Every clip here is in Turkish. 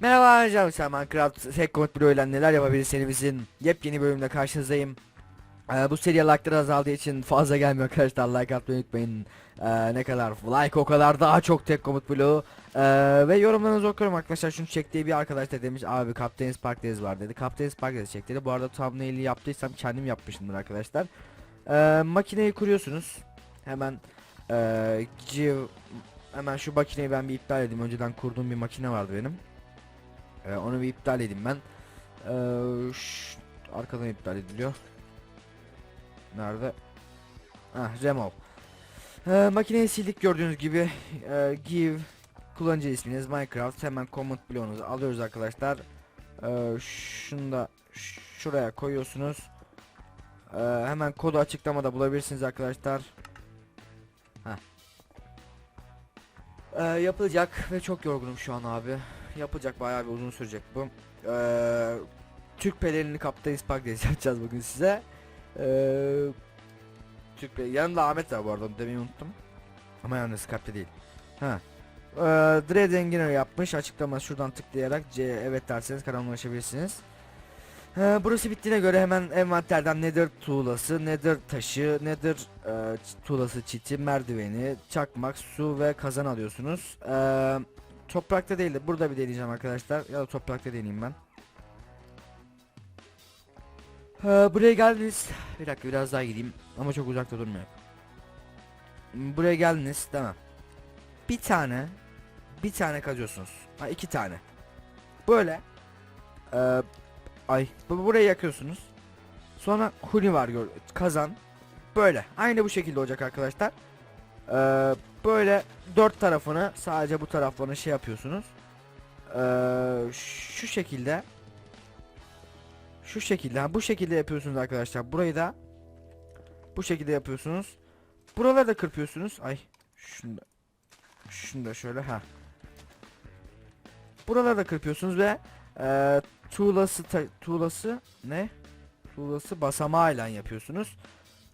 Merhaba arkadaşlar Minecraft Hack Code ile neler yapabilir serimizin yepyeni bölümünde karşınızdayım. Ee, bu seriye like'lar azaldığı için fazla gelmiyor arkadaşlar like atmayı unutmayın. Ee, ne kadar like o kadar daha çok tek komut bloğu. Ee, ve yorumlarınızı okuyorum arkadaşlar şunu çektiği bir arkadaş da demiş abi Captain's Park Days var dedi. Captain's Park Days çek dedi. Bu arada thumbnail'i yaptıysam kendim yapmışımdır arkadaşlar. Ee, makineyi kuruyorsunuz. Hemen ee, hemen şu makineyi ben bir iptal edeyim. Önceden kurduğum bir makine vardı benim. Ee, onu bir iptal edeyim ben. Ee, şş, arkadan iptal ediliyor. Nerede? Ah remove. Ee, makineyi sildik gördüğünüz gibi. Ee, give kullanıcı isminiz Minecraft. Hemen command bloğunuzu alıyoruz arkadaşlar. Ee, şunu da şuraya koyuyorsunuz. Ee, hemen kodu açıklamada bulabilirsiniz arkadaşlar. Heh. Ee, yapılacak ve çok yorgunum şu an abi. Yapılacak bayağı bir uzun sürecek bu. Ee, Türk pelerini kaptan ispak diye yapacağız bugün size. Ee, Türk pe- yanımda Ahmet var bu arada onu demeyi unuttum. Ama yalnız Skype'te değil. Ha. Ee, Dread Engineer yapmış. Açıklama şuradan tıklayarak C evet derseniz kanalına ulaşabilirsiniz. Ee, burası bittiğine göre hemen envanterden Nether tuğlası, Nether taşı, Nether e, tuğlası çiti, merdiveni, çakmak, su ve kazan alıyorsunuz. Ee, toprakta değil de burada bir deneyeceğim arkadaşlar. Ya da toprakta deneyeyim ben. Ee, buraya geldiniz. Bir dakika biraz daha gideyim. Ama çok uzakta durmuyor. Buraya geldiniz mi? Bir tane bir tane kazıyorsunuz. Ha iki tane. Böyle ee, ay bu burayı yakıyorsunuz. Sonra huni var gör kazan. Böyle aynı bu şekilde olacak arkadaşlar. Ee, böyle dört tarafını sadece bu taraflarını şey yapıyorsunuz. Ee, şu şekilde şu şekilde ha, bu şekilde yapıyorsunuz arkadaşlar. Burayı da bu şekilde yapıyorsunuz. Buraları da kırpıyorsunuz. Ay şunu da, şunu da şöyle ha. Buraları da kırpıyorsunuz ve e, tuğlası ta- tuğlası ne? Tuğlası basamağıyla yapıyorsunuz.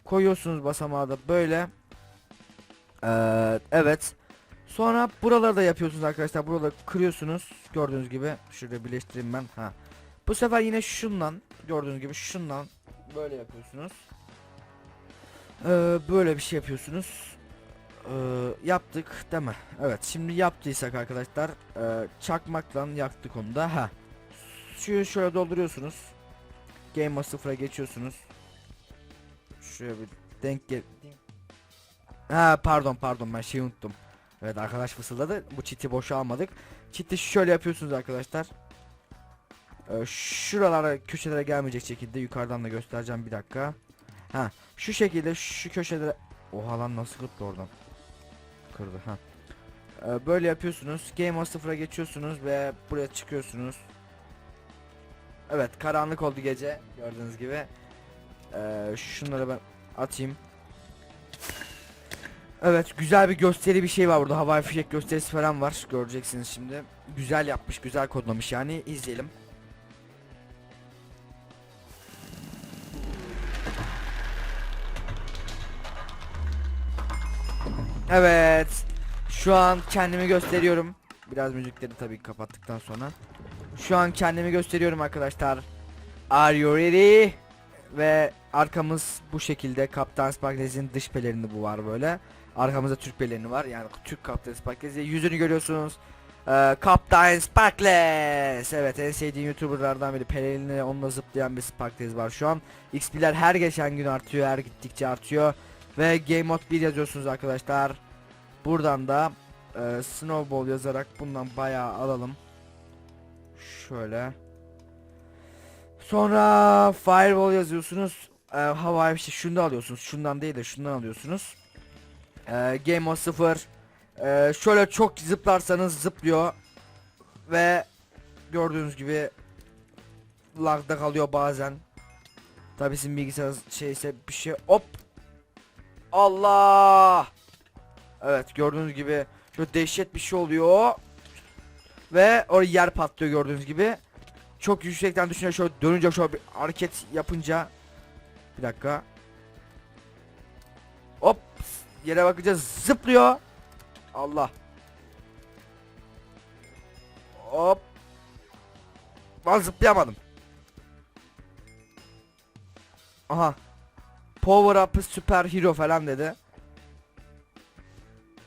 Koyuyorsunuz basamağı da böyle. Ee, evet. Sonra buraları da yapıyorsunuz arkadaşlar. Buraları kırıyorsunuz. Gördüğünüz gibi. Şurada birleştireyim ben. Ha. Bu sefer yine şundan. Gördüğünüz gibi şundan. Böyle yapıyorsunuz. Ee, böyle bir şey yapıyorsunuz. Ee, yaptık değil mi? Evet. Şimdi yaptıysak arkadaşlar. E, çakmakla yaktık onu da. Ha. Suyu şöyle dolduruyorsunuz. Game Mode 0'a geçiyorsunuz. Şöyle bir denk gel. Ha pardon pardon ben şey unuttum. Evet arkadaş fısıldadı. Bu çiti boşa almadık. Çiti şöyle yapıyorsunuz arkadaşlar. Ee, şuralara köşelere gelmeyecek şekilde yukarıdan da göstereceğim bir dakika. Ha şu şekilde şu köşelere Oha lan nasıl kırdı oradan. Kırdı ha. Ee, böyle yapıyorsunuz. Game 0'a geçiyorsunuz ve buraya çıkıyorsunuz. Evet karanlık oldu gece gördüğünüz gibi. Ee, şunları ben atayım. Evet güzel bir gösteri bir şey var burada havai fişek gösterisi falan var göreceksiniz şimdi. Güzel yapmış güzel kodlamış yani izleyelim. Evet şu an kendimi gösteriyorum. Biraz müzikleri tabii kapattıktan sonra. Şu an kendimi gösteriyorum arkadaşlar. Are you ready? Ve arkamız bu şekilde Kaptan Sparkles'in dış pelerini bu var böyle. Arkamızda Türk pelerini var. Yani Türk Kaptan Sparkles. Yüzünü görüyorsunuz. Ee, Kaptan Sparkles. Evet en sevdiğim YouTuber'lardan biri. Pelerini onunla zıplayan bir Sparkles var şu an. XP'ler her geçen gün artıyor. Her gittikçe artıyor. Ve Game Mode 1 yazıyorsunuz arkadaşlar. Buradan da e, Snowball yazarak bundan bayağı alalım. Şöyle. Sonra Firewall yazıyorsunuz. E, havai bir şey şunu da alıyorsunuz. Şundan değil de şundan alıyorsunuz. E, Game Mode 0. E, şöyle çok zıplarsanız zıplıyor. Ve gördüğünüz gibi lagda kalıyor bazen. Tabi sizin bilgisayar şeyse bir şey hop. Allah. Evet gördüğünüz gibi şöyle dehşet bir şey oluyor. Ve oraya yer patlıyor gördüğünüz gibi. Çok yüksekten düşünce şöyle dönünce şöyle bir hareket yapınca bir dakika. Hop yere bakacağız zıplıyor. Allah. Hop. Lan zıplayamadım. Aha. Power up süper hero falan dedi.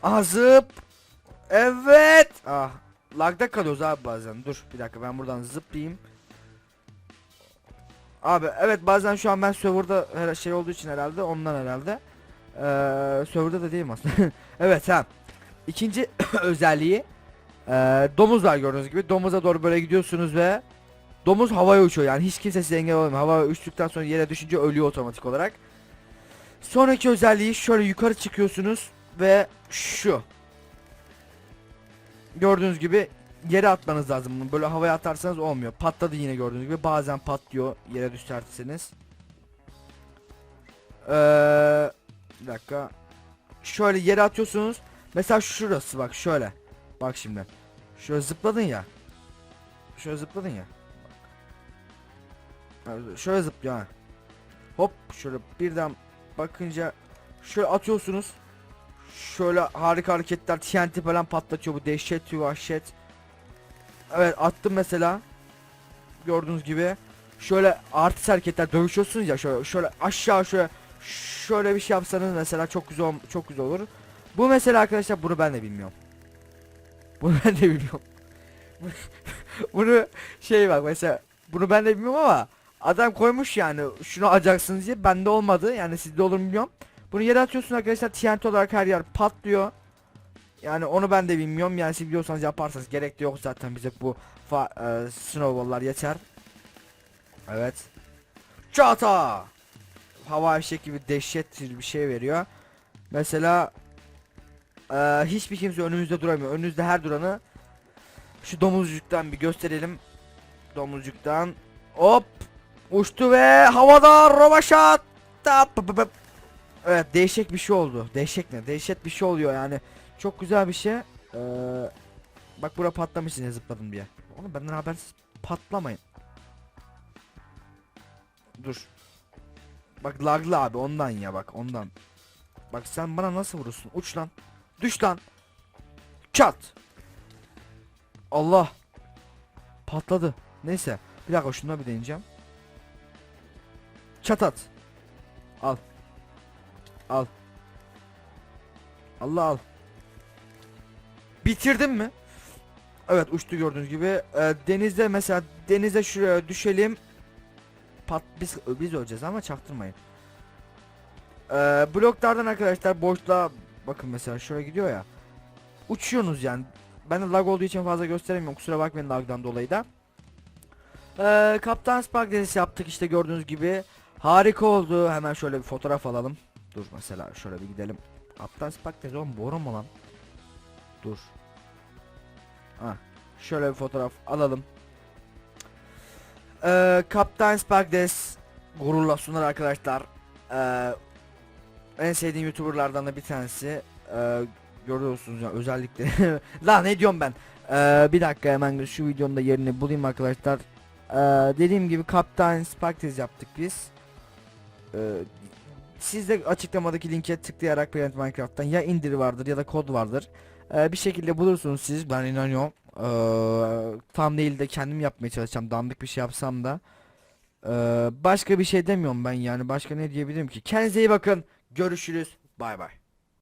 Aha zıp. Evet. Ah. Lagda kalıyoruz abi bazen. Dur bir dakika ben buradan zıplayayım. Abi evet bazen şu an ben serverda her şey olduğu için herhalde ondan herhalde. Ee, serverda da değilim aslında. evet ha. İkinci özelliği ee, domuz var gördüğünüz gibi. Domuza doğru böyle gidiyorsunuz ve domuz havaya uçuyor. Yani hiç kimse size engel olamıyor. Havaya uçtuktan sonra yere düşünce ölüyor otomatik olarak. Sonraki özelliği şöyle yukarı çıkıyorsunuz ve şu. Gördüğünüz gibi yere atmanız lazım bunu. Böyle havaya atarsanız olmuyor. Patladı yine gördüğünüz gibi. Bazen patlıyor yere düşerseniz. Ee, bir dakika. Şöyle yere atıyorsunuz. Mesela şurası bak şöyle. Bak şimdi. Şöyle zıpladın ya. Şöyle zıpladın ya. Şöyle zıplıyor ha. Hop şöyle birden bakınca şöyle atıyorsunuz. Şöyle harika hareketler TNT falan patlatıyor bu dehşet vahşet. Evet attım mesela. Gördüğünüz gibi. Şöyle artist hareketler dövüşüyorsunuz ya şöyle şöyle aşağı şöyle şöyle bir şey yapsanız mesela çok güzel çok güzel olur. Bu mesela arkadaşlar bunu ben de bilmiyorum. Bunu ben de bilmiyorum. bunu şey bak mesela bunu ben de bilmiyorum ama adam koymuş yani şunu alacaksınız diye bende olmadı yani sizde olur mu bilmiyorum. Bunu yere atıyorsun arkadaşlar TNT olarak her yer patlıyor. Yani onu ben de bilmiyorum yani siz biliyorsanız yaparsanız gerek de yok zaten bize bu e, snowball'lar yeter. Evet. Çata! Hava fişek gibi dehşet bir şey veriyor. Mesela e, hiçbir kimse önümüzde duramıyor. Önünüzde her duranı şu domuzcuktan bir gösterelim. Domuzcuktan hop uçtu ve havada pıp. Evet değişik bir şey oldu. Değişik ne? Dehşet bir şey oluyor yani. Çok güzel bir şey. Ee, bak bura patlamış yine zıpladım diye. Oğlum benden habersiz patlamayın. Dur. Bak laglı abi ondan ya bak ondan. Bak sen bana nasıl vurursun? Uç lan. Düş lan. Çat. Allah. Patladı. Neyse. Bir dakika şuna bir deneyeceğim. Çatat. Al. Al. Allah al. Bitirdin mi? Evet uçtu gördüğünüz gibi. Ee, denizde mesela denize şuraya düşelim. Pat biz biz öleceğiz ama çaktırmayın. Ee, bloklardan arkadaşlar boşluğa bakın mesela şuraya gidiyor ya. Uçuyorsunuz yani. Ben de lag olduğu için fazla gösteremiyorum. Kusura bakmayın lagdan dolayı da. Ee, Kaptan Spark denizi yaptık işte gördüğünüz gibi. Harika oldu. Hemen şöyle bir fotoğraf alalım. Dur mesela şöyle bir gidelim. Kaptan Spark denizi oğlum boru mu lan? Dur. Ha, şöyle bir fotoğraf alalım. Ee, Kaptan Spark Des gururla sunar arkadaşlar. Ee, en sevdiğim YouTuber'lardan da bir tanesi. Ee, görüyorsunuz ya özellikle. Lan ne diyorum ben? Ee, bir dakika hemen şu videonun da yerini bulayım arkadaşlar. Ee, dediğim gibi Kaptan Spark Des yaptık biz. Ee, siz de açıklamadaki linke tıklayarak Planet Minecraft'tan ya indir vardır ya da kod vardır. Ee, bir şekilde bulursunuz siz ben inanıyorum. Ee, tam değil de kendim yapmaya çalışacağım. Dandik bir şey yapsam da. Ee, başka bir şey demiyorum ben yani. Başka ne diyebilirim ki? Kendinize iyi bakın. Görüşürüz. Bay bay.